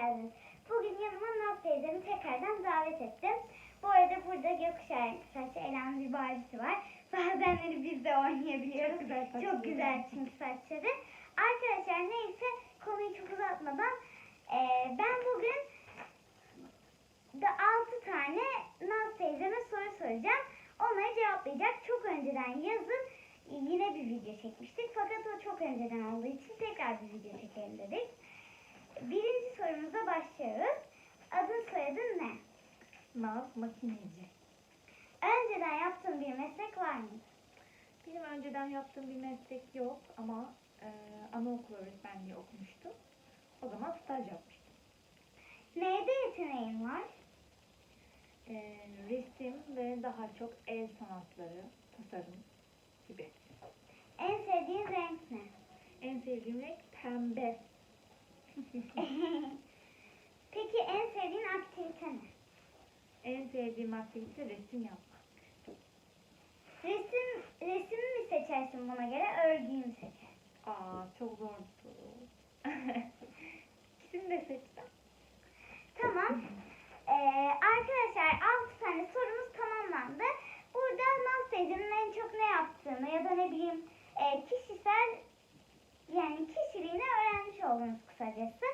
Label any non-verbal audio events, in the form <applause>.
geldiniz. Bugün yanıma Naz teyzemi tekrardan davet ettim. Bu arada burada gökkuşağı saçlı Elan bir Barbie'si var. Bazenleri biz de oynayabiliyoruz. Çok güzel saçları. Çok güzel çünkü saçları. Arkadaşlar neyse konuyu çok uzatmadan eee, ben bugün da 6 tane Naz teyzeme soru soracağım. Onları cevaplayacak. Çok önceden yazın yine bir video çekmiştik. Fakat o çok önceden olduğu için tekrar bir video çekelim dedik. Birinci sorumuza başlıyoruz. Adın soyadın ne? Naz makineci. Önceden yaptığın bir meslek var mı? Benim önceden yaptığım bir meslek yok ama e, anaokulu öğretmenliği okumuştum. O zaman staj yapmıştım. Neyde yeteneğin var? E, resim ve daha çok el sanatları, tasarım gibi. En sevdiğin renk ne? En sevdiğim renk pembe. <laughs> Peki en sevdiğin aktivite ne? en sevdiğim aktivite resim yapmak. Resim, resim mi seçersin buna göre, örgüyü mü seçersin? Aa çok zor bir soru. İkisini <laughs> de seçsem. Tamam. Ee, arkadaşlar 6 tane sorumuz tamamlandı. Burada Naz teyzenin en çok ne yaptığını ya da ne bileyim e, kişisel sarısı